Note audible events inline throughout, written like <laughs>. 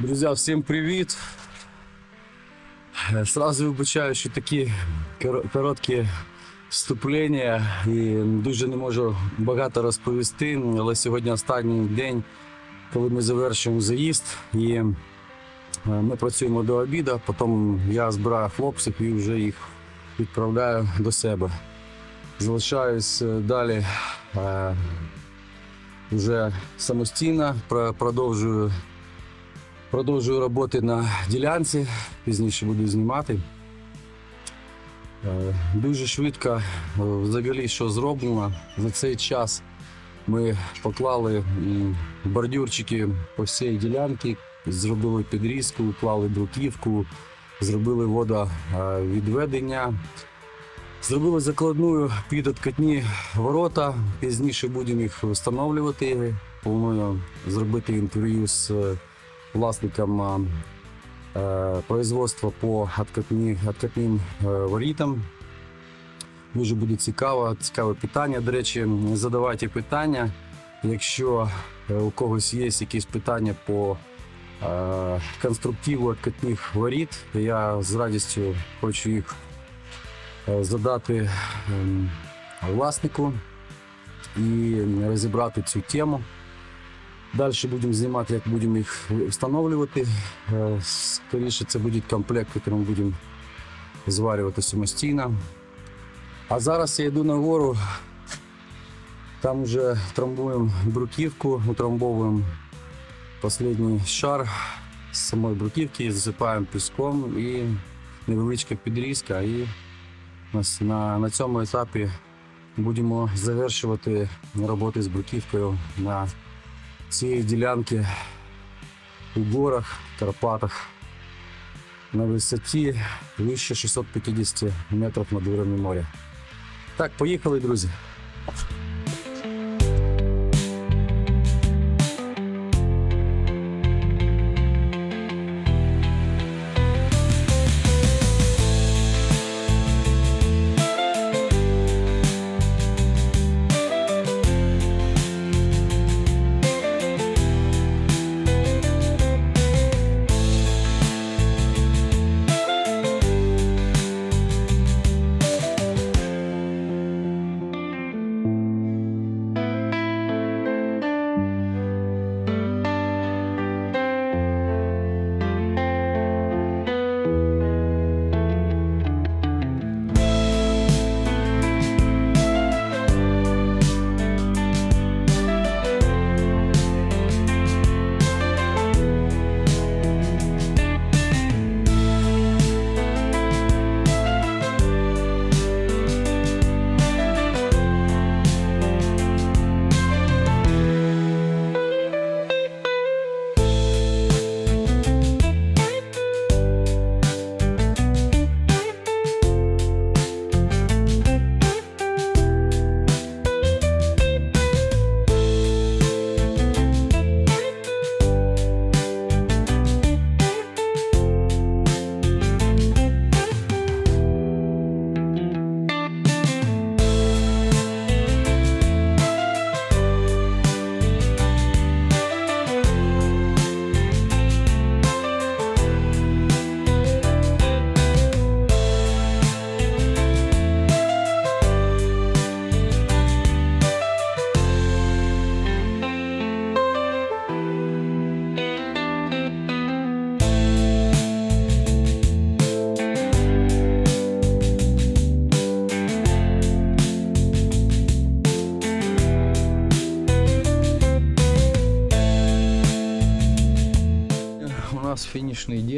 Друзі, всім привіт! Е, Сразу вибачаю, що такі короткі вступлення і дуже не можу багато розповісти, але сьогодні останній день, коли ми завершуємо заїзд і е, ми працюємо до обіду, потім я збираю хлопців і вже їх відправляю до себе. Залишаюсь е, далі е, вже самостійно, продовжую Продовжую роботи на ділянці, пізніше буду знімати. Е, Дуже швидко е, взагалі що зроблено. За цей час ми поклали бордюрчики по всій ділянці, зробили підрізку, уклали бруківку, зробили водовідведення. Зробили закладну під откатні ворота. Пізніше будемо їх встановлювати. Планую зробити інтерв'ю з власником е, производства по откатним е, ворітам. Дуже буде цікаво, цікаве питання. До речі, задавайте питання. Якщо е, у когось є якісь питання по конструктиву откатних воріт, я з радістю хочу їх задати ем, власнику і розібрати цю тему. Далі будемо знімати, як будемо їх встановлювати. Е, Скоріше це буде комплект, який ми будемо зварювати самостійно. А зараз я йду на гору, там вже трамбуємо бруківку, утрамбовуємо останній шар з самої бруківки, засипаємо піском і невеличка підрізка. І на, на цьому етапі будемо завершувати роботи з бруківкою на цієї ділянки у горах, Карпатах на висоті вище 650 метрів над уровнем моря. Так, поїхали, друзі.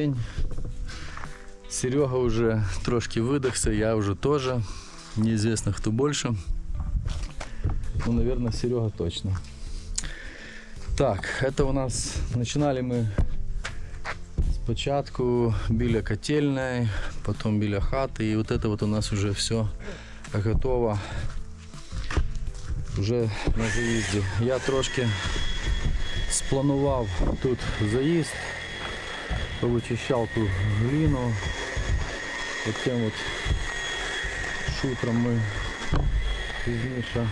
день. Серега вже трошки видохся, я вже теж. Неізвісно хто більше. Ну, наверное, Серега точно. Так, это у нас починали ми спочатку біля котельної, потім біля хати, і от это вот у нас вже все готово. Вже на заїзді. Я трошки спланував тут заїзд, Повичищав ту глину. Таким от шутром ми пізніше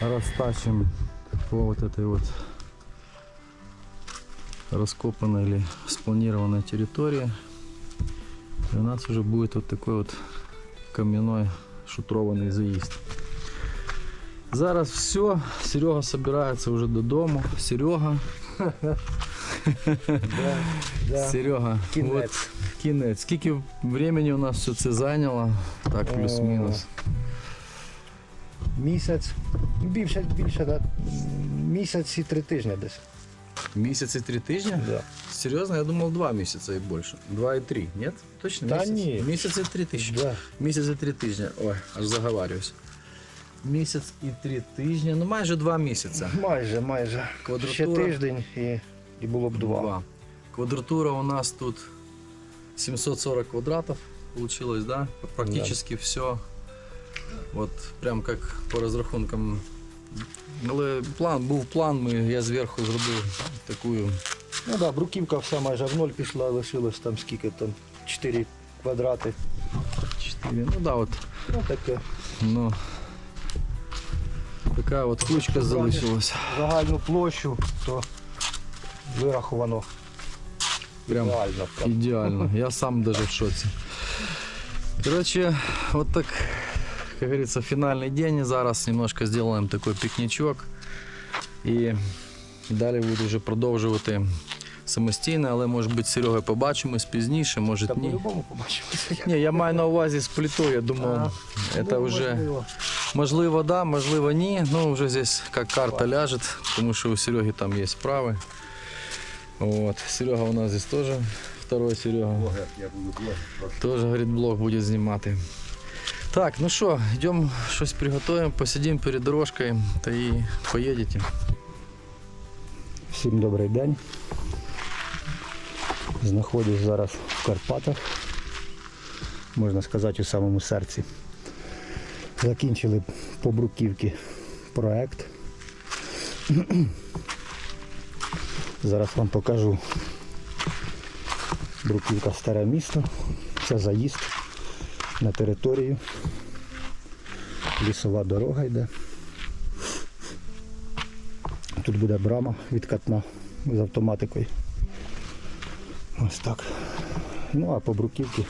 розтачимо по вот этой вот раскопанная или спланированная территория. И у нас уже будет вот такой вот кам'яной шутрований заїзд. Зараз все. Серега собирається вже додому. Серега. <laughs> Серега. Кінець. От, кінець. Скільки времени у нас все це зайняло? Так, плюс-мінус. Місяць, більше, більше да, місяць і три тижні десь. Місяць і три тижні? Да. Серйозно, я думав два місяці і більше. Два і три. Ні? Точно? Та місяць? ні. Місяць і три тижні. Да. Місяць і три тижні. Ой, аж заговарююсь. Місяць і три тижні. Ну майже два місяці. Майже, майже. Квадратура. Ще тиждень і, і було б два. Квадратура у нас тут 740 квадратов получилось, да? Практически все. Вот прям как по розрахункам. Але план, був план, ми, я зверху зробив таку. Ну так, да, бруківка вся майже в ноль пішла, лишилось там скільки там 4 квадрати. 4. Ну да, от, Ну таке. ну. Така от кучка залишилась. Загальну площу, то вираховано Прям ідеально. Прям. Идеально. Я сам даже в шоці. Короче, вот так, как говорится, финальный день. Зараз немножко сделаем такой пікнічок. І далі буду вже продовжувати самостійно, але може бути Серега побачимось пізніше, може Та ні. по-любому побачимося. Ні, я маю на увазі з плитою, я думав, це Ну, вже можливо. можливо да, можливо ні. Ну вже здесь як карта ляжет, тому що у Сереги там є справи. Вот. Серега у нас здесь тоже второй Серега. я буду платить. Тоже, говорит, блог будет знімати. Так, ну що, йдемо щось приготуємо, посидимо перед дорожкою та і поїдете. Всім добрий день. Знаходжусь зараз в Карпатах, можна сказати, у самому серці. Закінчили по бруківці проект. Зараз вам покажу бруківка старе місто. Це заїзд на територію. Лісова дорога йде. Тут буде брама відкатна з автоматикою. Ось так. Ну а по бруківці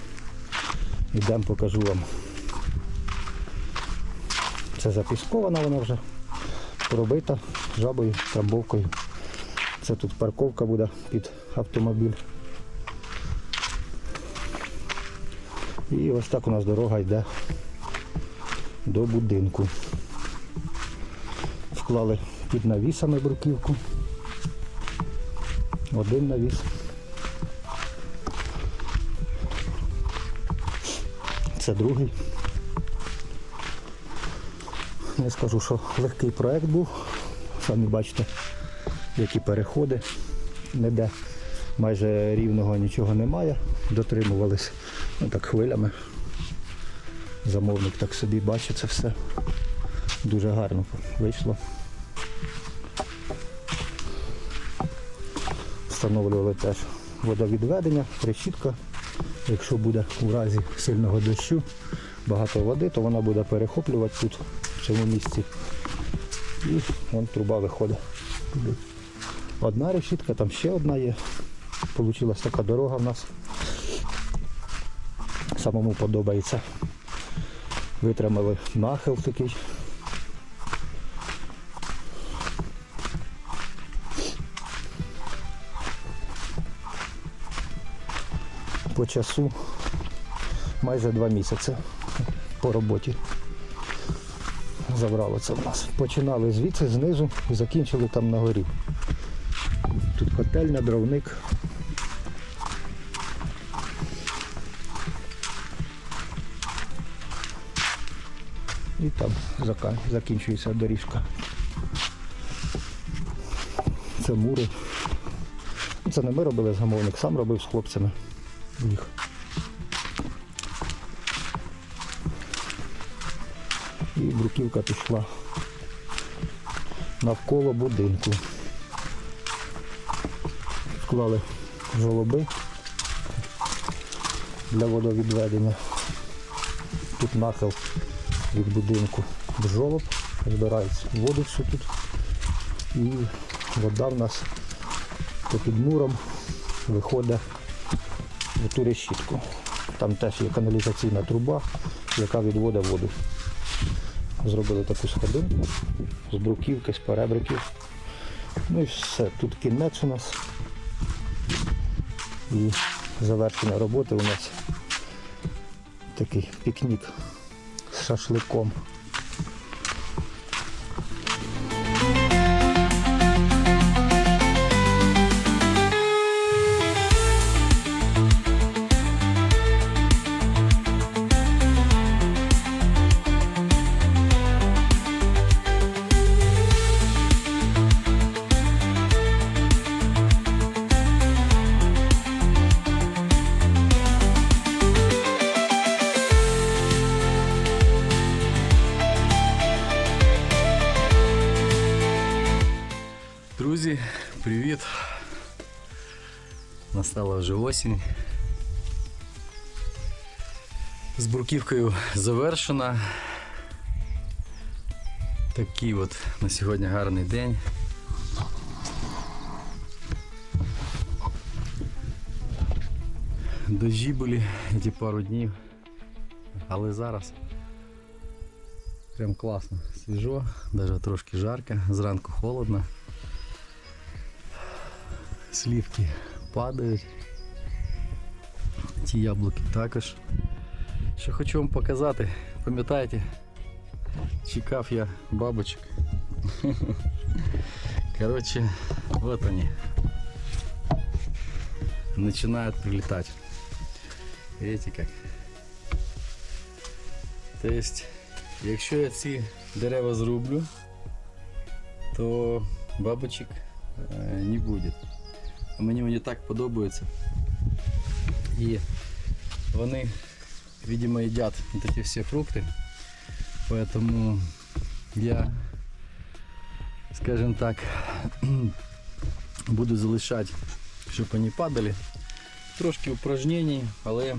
йдемо покажу вам. Це запіскована вона вже пробита жабою, трамбовкою. Це тут парковка буде під автомобіль. І ось так у нас дорога йде до будинку. Вклали під навісами бруківку. Один навіс. Це другий. Не скажу, що легкий проект був. Самі бачите, які переходи. Ніде майже рівного нічого немає. Дотримувались ну, так хвилями. Замовник так собі бачить це все. Дуже гарно вийшло. Встановлювали теж водовідведення, решітка. Якщо буде у разі сильного дощу багато води, то вона буде перехоплювати тут, в цьому місці. І вон труба виходить. Одна решітка, там ще одна є. Получилась така дорога в нас. Самому подобається. Витримали нахил такий. по часу майже два місяці по роботі. Забрало це в нас. Починали звідси, знизу і закінчили там на горі. Котельня, дровник. І там закінчується доріжка. Це мури. Це не ми робили замовник, сам робив з хлопцями їх. І бруківка пішла навколо будинку. Вклали жолоби для водовідведення. Тут нахил від будинку в жолоб, збирається воду всю тут. І вода в нас то під муром виходить в ту решітку. Там теж є каналізаційна труба, яка відводить воду. Зробили таку сходинку з бруківки, з перебриків. Ну і все, тут кінець у нас. І завершення роботи у нас такий пікнік з шашликом. З бруківкою завершена. Такий от на сьогодні гарний день. Дожі були ті пару днів, але зараз прям класно, свіжо, навіть трошки жарко, зранку холодно. Слівки падають. Ті яблуки також. Що хочу вам показати, пам'ятаєте, чекав я бабочек. <laughs> Короче, вот они. Начинают прилетать. Видите как? То есть, якщо я ці дерева зрублю, то бабочек е, не буде. Мені вони так подобаються. І вони, видимо, їдять вот эти всі фрукти. Поэтому я, скажем так, <clears throat> буду залишати, щоб вони падали. Трошки упражнений, але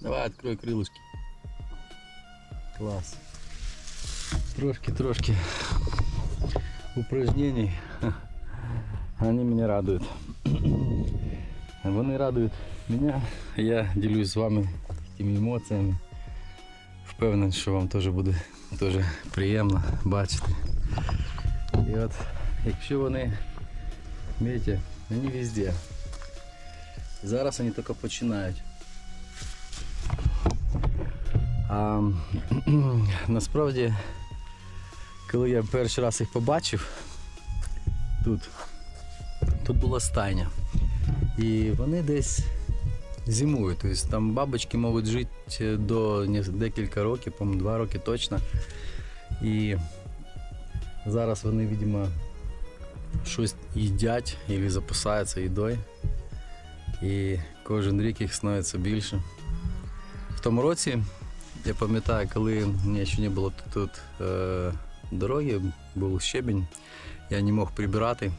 давай відкрой крилишки. Клас. Трошки-трошки упражнений. <laughs> Они меня радуют. <clears throat> Вони радують мене. Я ділюсь з вами тими емоціями. Впевнений, що вам теж буде теж приємно бачити. І от, якщо вони, бачите, вони везде. Зараз вони тільки починають. А <clears throat> насправді, коли я перший раз їх побачив тут, тут була стайня. І вони десь зимують. Тобто там бабочки можуть жити до декілька років, по-моєму, два роки точно. І зараз вони, видимо, щось їдять або запасаються їдою. І кожен рік їх становиться більше. В тому році, я пам'ятаю, коли мені ще не було тут, тут е, дороги, був щебінь, я не мог прибирати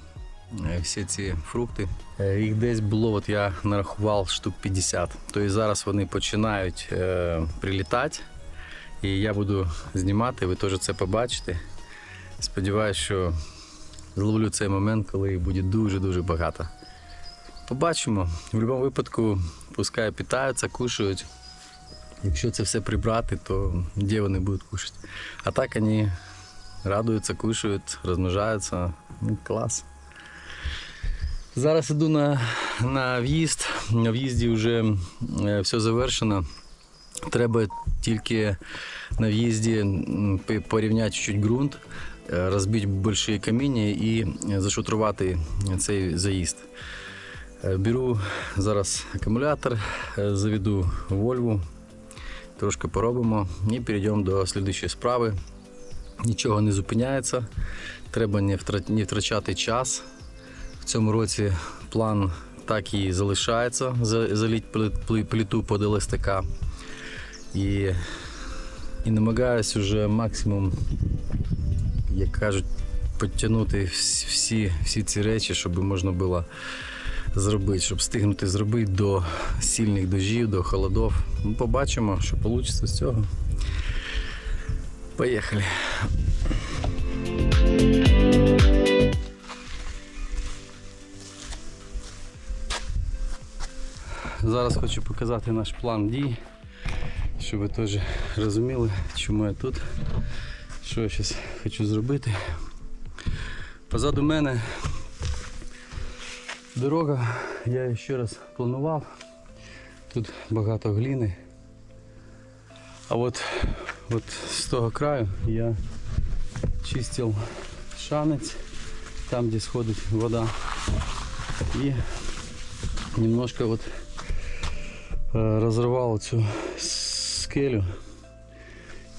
всі ці фрукти. Е, Їх десь було, от я нарахував штук 50. Тобто зараз вони починають е, прилітати. І я буду знімати, ви теж це побачите. Сподіваюсь, що зловлю цей момент, коли їх буде дуже-дуже багато. Побачимо. В будь-якому випадку, пускай питаються, кушають. Якщо це все прибрати, то де вони будуть кушати? А так вони радуються, кушають, розмножаються. Ну, клас. Зараз іду на, на в'їзд. На в'їзді вже е, все завершено. Треба тільки на в'їзді порівняти чуть ґрунт, е, розбити великі каміння і зашутрувати цей заїзд. Е, Беру зараз акумулятор, заведу Вольву, трошки поробимо і перейдемо до слідчої справи. Нічого не зупиняється, треба не втрачати час. В цьому році план так і залишається, за- залить плит- плит- плиту під ЛСТК. І, і намагаюсь уже максимум, як кажуть, підтягнути всі, всі, ці речі, щоб можна було зробити, щоб встигнути зробити до сильних дождів, до холодов. Ну, побачимо, що вийде з цього. Поїхали. Зараз хочу показати наш план дій, щоб ви теж розуміли, чому я тут, що я зараз хочу зробити. Позаду мене дорога, я її ще раз планував. Тут багато гліни. А от, от з того краю я чистив шанець, там де сходить вода. І немножко вот е, розривав цю скелю.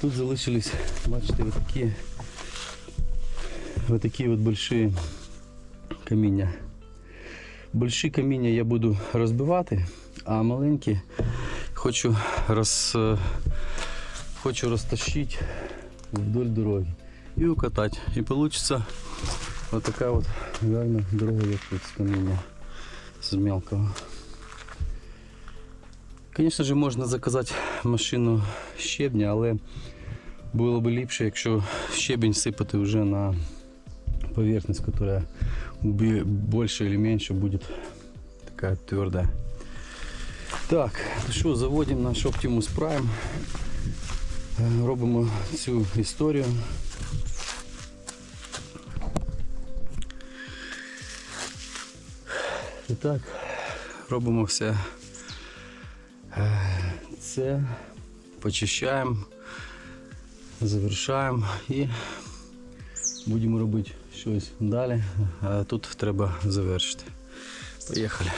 Тут залишились, бачите, вот такі, вот такі вот больші каміння. Больші каміння я буду розбивати, а маленькі хочу роз, е, хочу розтащити вдоль дороги і укатати. І вийде вот така вот гарна дорога, як тут з каміння з мелкого. Звісно ж, можна заказати машину щебня, але було б ліпше, якщо щебень сипати вже на поверхность, яка більше чи менше буде така тверда. Так, що, заводимо наш Optimus Prime. Е, Робимо цю історію. І так, робимо все це, почищаємо, завершаємо і будемо робити щось далі. А тут треба завершити. Поїхали.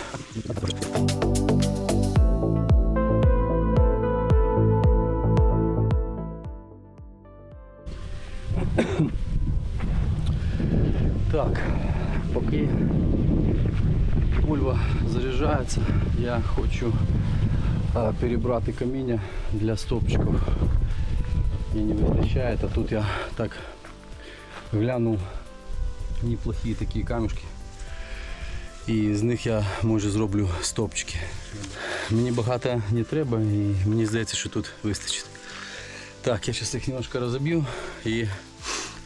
Так, поки Вольва заряджається, я хочу перебрати каміння для стопчиків. Мені не вистачає, а тут я так глянув неплохі такі камішки. І з них я може зроблю стопчики. Мені багато не треба і мені здається, що тут вистачить. Так, я зараз їх немножко розоб'ю і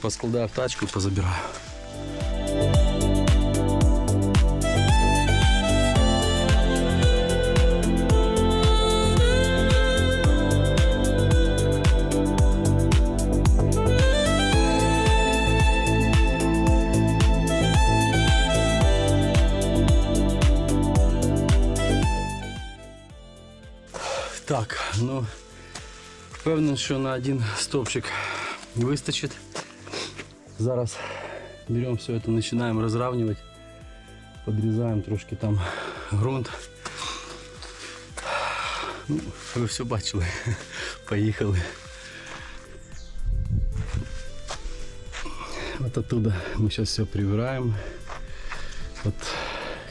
поскладаю в тачку позабираю. Так, ну впевнений, що на один стовпчик вистачить. Зараз беремо все это, починаємо розравнювати, подрізаємо трошки там ґрунт. Ну, ви все бачили. <laughs> Поїхали. Вот оттуда мы сейчас все прибираем. Вот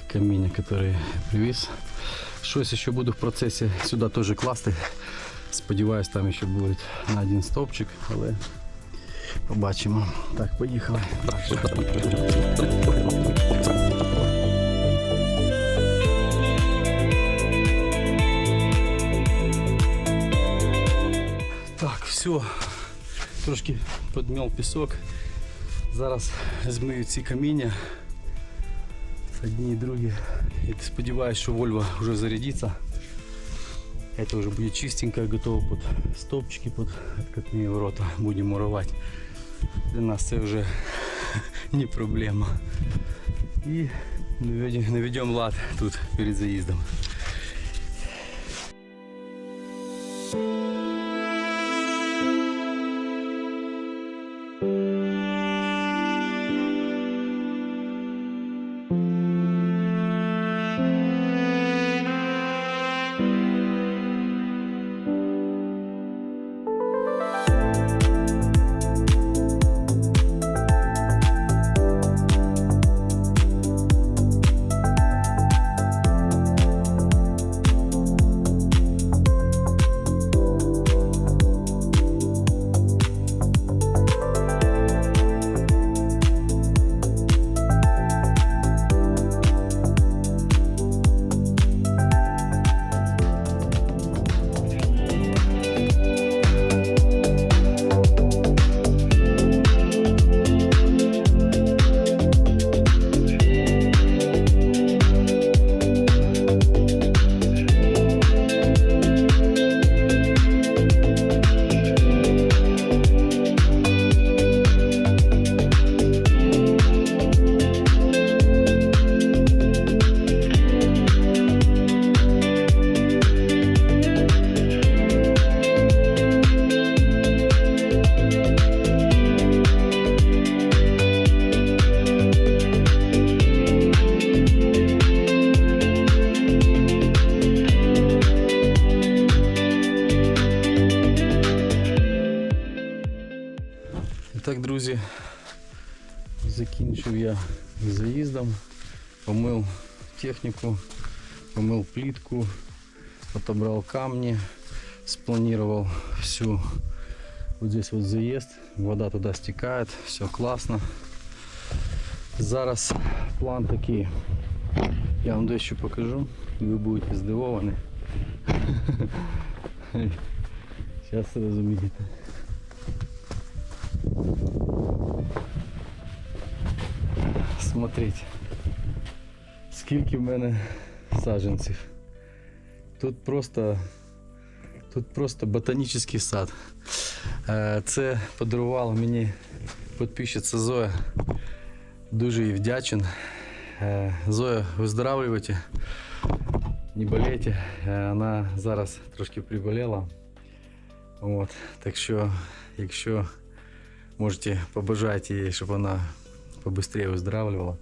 камень, который я привез. Щось ще буду в процесі сюди теж класти. Сподіваюсь, там ще буде на один стовпчик, але побачимо. Так, поїхали. Так, все. Трошки підмів пісок. Зараз змию ці каміння Одни и другие. И сподеваюсь, что Вольво уже зарядится. Это уже будет чистенько, готово под стопчики, под откатные ворота. Будем муровать. Для нас это уже <laughs> не проблема. И наведем, наведем лад тут перед заездом. Завершив я заїздом, помыл технику, помыл плитку, отобрал камни, спланировал всю вот здесь вот заезд, вода туда стекает, все классно. Зараз план такий. Я вам дещо покажу, і ви будете здивовані. <laughs> Зараз розумієте. Смотрите, скільки в мене саджанців. Тут просто, тут просто ботанічний сад. Е, Це подарувала мені підписчиця Зоя. Дуже їй вдячен. Е, Зоя, выздоравливайте, не болейте. Е, Вона зараз трошки приболіла. От. Так що, якщо можете побажати їй, щоб вона побыстрее выздоравливала.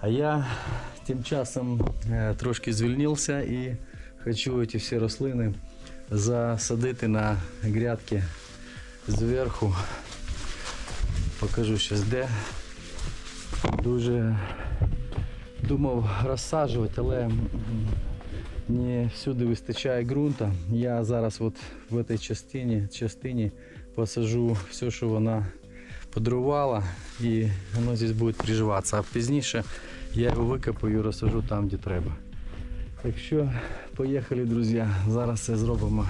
А я тим часом е, трошки звільнився і хочу ці всі рослини засадити на грядки зверху. Покажу зараз де. Дуже думав розсаджувати, але м, не всюди вистачає ґрунта. Я зараз от в цій частині, частині посажу все, що вона Подарувала, і воно здесь буде приживатися. А пізніше я його викопаю і розсажу там, де треба. Так що, поїхали, друзі. Зараз це зробимо